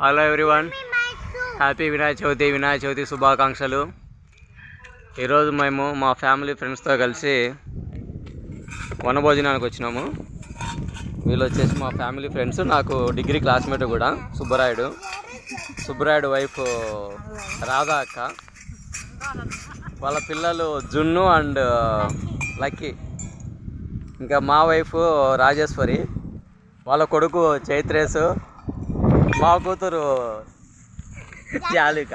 Hello everyone happy Vinayaka Chavithi Vinayaka Chavithi శుభాకాంక్షలు ఈరోజు మేము మా ఫ్యామిలీ ఫ్రెండ్స్తో కలిసి వనభోజనానికి వచ్చినాము. వీళ్ళు వచ్చేసి మా ఫ్యామిలీ ఫ్రెండ్స్ నాకు డిగ్రీ క్లాస్మేట్ కూడా సుబ్బరాయుడు. సుబ్బరాయుడు వైఫ్ రాధా అక్క. వాళ్ళ పిల్లలు జున్ను అండ్ లక్కీ. ఇంకా మా వైఫ్ రాజేశ్వరి. వాళ్ళ కొడుకు చైత్రేష్ మా కూతురు జాలిక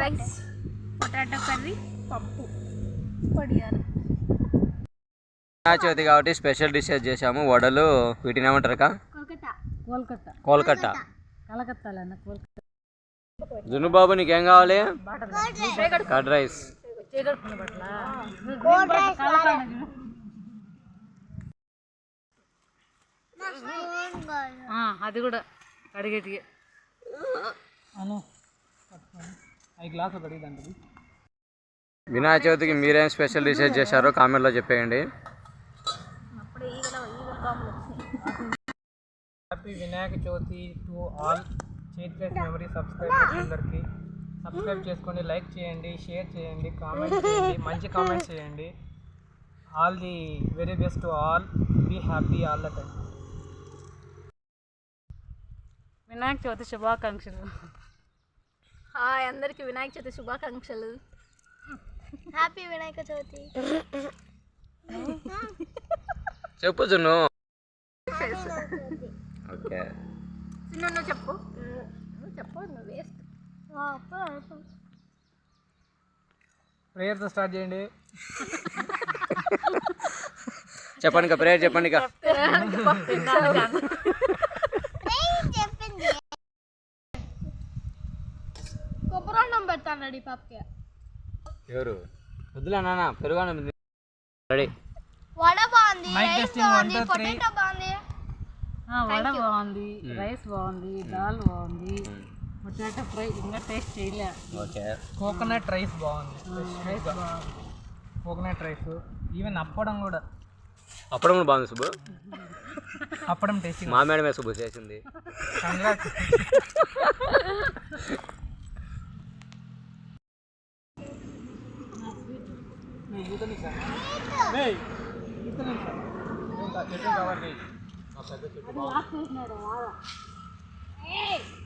రైస్. పొటాటో కర్రీ పప్పు. చవితి కాబట్టి స్పెషల్ డిషెస్ చేసాము వడలు వీటిని ఏమంటారు కోల్కతా. కోల్కతా. కోల్కట్టా కలకత్తాలన్న కోల్కతా జున్ను బాబు నీకేం కావాలి? Curd rice. అది కూడా అడిగేటి అను వినాయక చవితికి మీరేం స్పెషల్ డిషెస్ చేశారో కామెంట్లో చెప్పేయండి. Happy Vinayaka Chavithi to all Chaitra's memory subscribers అందరికీ. సబ్స్క్రైబ్ చేసుకోండి లైక్ చేయండి షేర్ చేయండి కామెంట్ చేయండి మంచి కామెంట్స్ చేయండి. All the very best to all be happy all the time Vinayaka Chavithi శుభాకాంక్షలు. హాయ్ అందరికి వినాయక చవితి శుభాకాంక్షలు. హ్యాపీ వినాయక చవితి. చెప్పు జున్ను. ఓకే నువ్వు చెప్పు. నువ్వు చెప్పు నువ్వు వేస్ట్ ప్రేయర్తో స్టార్ట్ చేయండి. చెప్పండి ఇక ప్రేయర్ చెప్పండి ఇక కొబ్బరన్నం పెడతాను రెడీ పాపకి. ఎవరు? వద్దులే నాన్న రెడీ. వడ బాగుంది రైస్ బాగుంది. పొటాటో వడ బాగుంది రైస్ బాగుంది దాల్ బాగుంది. పొటాటో ఫ్రై ఇంకా టేస్ట్ చేయలే. ఓకే. కోకోనట్ రైస్ బాగుంది. రైస్ బాగుంది. Coconut rice. ఈవెన్ అప్పడం కూడా. అప్పుడు కూడా బాగుంది సుబ్బు. అప్పడం టేస్టింగ్ మా మేడమే సుబ్బు చేసింది.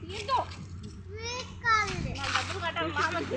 కంగ్రాట్స్ స్వీట్ కావాలి